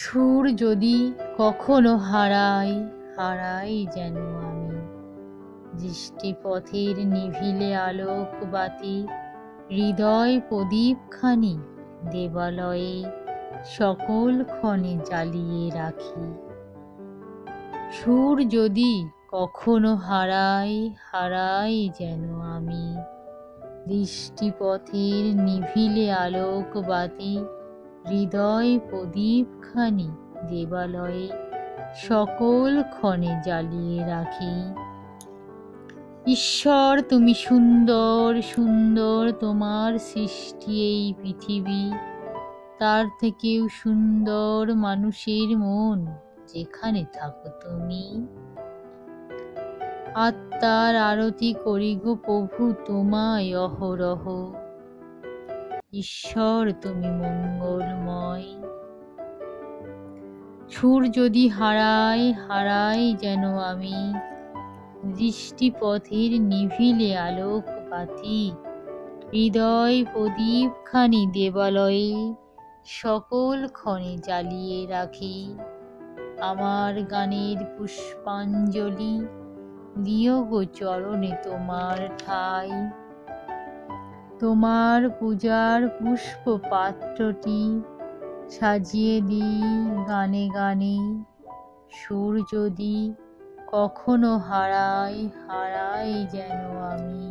সুর যদি কখনো হারাই হারাই যেন আমি। দৃষ্টিপথের নিভিলে আলোক বাতি, হৃদয় প্রদীপখানি দেবালয়ে সকল ক্ষণে জ্বালিয়ে রাখি। সুর যদি কখনো হারাই হারাই যেন আমি। দৃষ্টিপথের নিভিলে আলোক বাতি হৃদয় প্রদীপখানি দেবালয়ে সকল ক্ষণে জ্বালিয়ে রাখি। ঈশ্বর, তুমি সুন্দর সুন্দর তোমার সৃষ্টি এই পৃথিবী। তার থেকেও সুন্দর মানুষের মন যেখানে থাকো তুমি। আত্মার আরতি করি গো প্রভু তোমায় অহরহ। ঈশ্বর, তুমি মঙ্গলময়। সুর যদি হারাই হারাই যেন আমি। দৃষ্টিপথের নিভিলে আলোক বাতি হৃদয় প্রদীপখানি দেবালয়ে সকল ক্ষণে জ্বালিয়ে রাখি। আমার গানের পুষ্পাঞ্জলি দিও গো চরণে তোমার ঠাই। তোমার পূজার পুষ্প পাত্রটি সাজিয়ে দিই গানে গানে। সুর যদি কখনো হারাই হারাই যেন আমি।